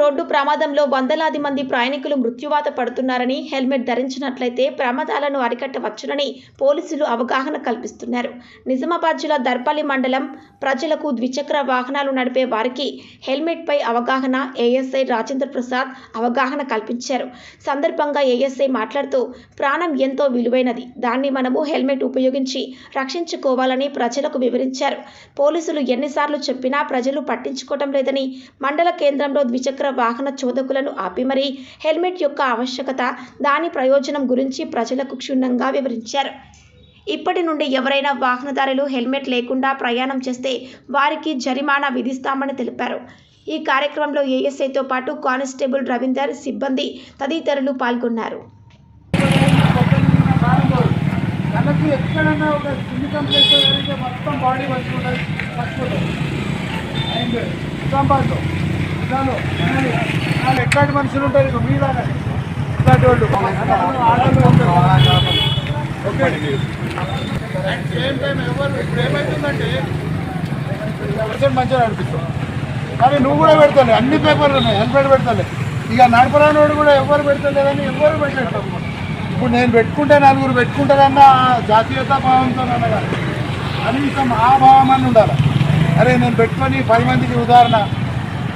Road ప్రమాదంలో వందలాది మంది ప్రయాణికులు మృత్యువాత పడుతున్నారని హెల్మెట్ ధరించినట్లయితే ప్రమాదాలను అరికట్టవచ్చునని పోలీసులు అవగాహన కల్పిస్తున్నారు. నిజామాబాద్ జిల్లా దర్పల్లి మండలం ప్రజలకు ద్విచక్ర వాహనాలు నడిపే వారికి హెల్మెట్పై అవగాహన ఏఎస్ఐ రాజేంద్ర ప్రసాద్ అవగాహన కల్పించారు. సందర్భంగా ఏఎస్ఐ మాట్లాడుతూ ప్రాణం ఎంతో విలువైనది. దాన్ని మనము హెల్మెట్ ఉపయోగించి రక్షించుకోవాలని ప్రజలకు వివరించారు. పోలీసులు ఎన్నిసార్లు చెప్పినా ప్రజలు పట్టించుకోవటం లేదని మండల కేంద్రంలో ద్విచక్ర వాహన చోదకులను ఆపి మరీ హెల్మెట్ యొక్క ఆవశ్యకత దాని ప్రయోజనం గురించి ప్రజలకు క్షుణ్ణంగా వివరించారు. ఇప్పటి నుండి ఎవరైనా వాహనదారులు హెల్మెట్ లేకుండా ప్రయాణం చేస్తే వారికి జరిమానా విధిస్తామని తెలిపారు. ఈ కార్యక్రమంలో ఏఎస్ఐతో పాటు కానిస్టేబుల్ రవీందర్ సిబ్బంది తదితరులు పాల్గొన్నారు. ఎక్కడన్నా ఒక కంప్లైంట్ మొత్తం బాడీ అండ్ ఎట్లాంటి మనుషులు ఉంటారు? ఇక మీలాగా. ఇట్లాంటి వాళ్ళు. ఆడవాళ్ళు ఓకే. అండ్ సేమ్ టైం ఎవరు ఇప్పుడు ఏమవుతుందంటే మంచిగా అనిపిస్తుంది. కానీ నువ్వు కూడా పెడతాను అన్ని పేపర్లు ఉన్నాయి. హెల్మెట్ పెడతాను ఇక నడపరానోడు కూడా ఎవరు పెడతలేదని ఎవరు పెట్టలేదు ఇప్పుడు నేను పెట్టుకుంటే నలుగురు పెట్టుకుంటారన్న జాతీయత భావంతో అనగా కనీసం ఆ భావం అని ఉండాలి. అరే నేను పెట్టుకొని పది మందికి ఉదాహరణ.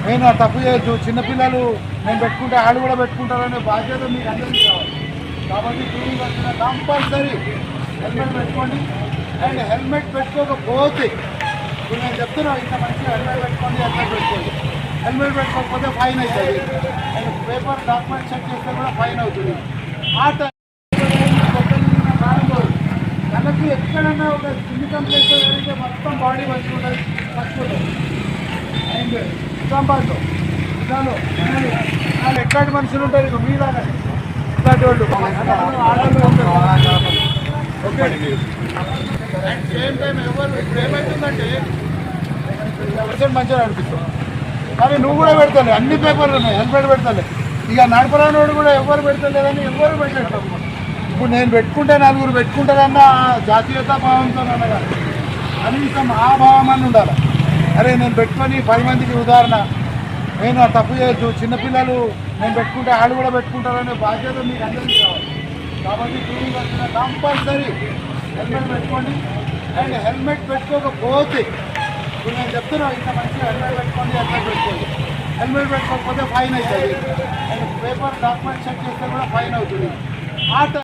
నేను ఆ తప్పు చేయొచ్చు చిన్నపిల్లలు నేను పెట్టుకుంటే ఆడు కూడా పెట్టుకుంటారనే బాధ్యత మీకు అందరికీ కావాలి. కాబట్టి టూరింగ్ వచ్చిన కంపల్సరీ. హెల్మెట్ పెట్టుకోండి. అండ్ హెల్మెట్ పెట్టుకోకపోతే ఇప్పుడు నేను చెప్తున్నా ఇంత మంచిగా హెల్మెట్ పెట్టుకోండి హెల్మెట్ పెట్టుకోండి. హెల్మెట్ పెట్టుకోకపోతే ఫైన్ అవుతుంది. అండ్ పేపర్ డాక్యుమెంట్ చెక్ చేస్తే కూడా ఫైన్ అవుతుంది. ఆ టైం కళ్ళకి ఎక్కడన్నా ఒక చిన్ని కంప్లైంట్ జరిగితే మొత్తం బాడీ పట్టుకుంటుంది ఉంటుంది అండ్ నిజామాబాద్లో నిజాంలో వాళ్ళు ఎట్లాంటి మనుషులు ఉంటారు? ఇక మీద ఇట్లాంటి వాళ్ళు. ఓకే. అండ్ సేమ్ టైం ఎవరు ఇప్పుడు ఏమవుతుందంటే మంచిగా నడిపిస్తావు కానీ నువ్వు కూడా పెడతాను అన్ని పేపర్లు ఉన్నాయి. హెల్మెట్ పెడతాను ఇక నడపరానోడు కూడా ఎవరు పెడతలేదని ఎవరు పెట్టారు ఇప్పుడు నేను పెట్టుకుంటే నలుగురు పెట్టుకుంటారన్న జాతీయత భావంతో అనగా కనీసం ఆ భావం అని ఉండాలి. అరే నేను పెట్టుకొని పది మందికి ఉదాహరణ. నేను తప్పు చేయొచ్చు చిన్నపిల్లలు నేను పెట్టుకుంటే ఆడు కూడా పెట్టుకుంటారనే బాధ్యత మీకు అందరికీ కావాలి. కాబట్టి టూరింగ్ వచ్చిన కంపల్సరీ. హెల్మెట్ పెట్టుకోండి. అండ్ హెల్మెట్ పెట్టుకోకపోతే ఇప్పుడు నేను చెప్తున్నా ఇంత మంచిగా హెల్మెట్ పెట్టుకోండి హెల్మెట్ పెట్టుకోండి. హెల్మెట్ పెట్టుకోకపోతే ఫైన్ అవుతుంది. అండ్ పేపర్ డాక్యుమెంట్ చెక్ చేస్తే కూడా ఫైన్ అవుతుంది. ఆ టైం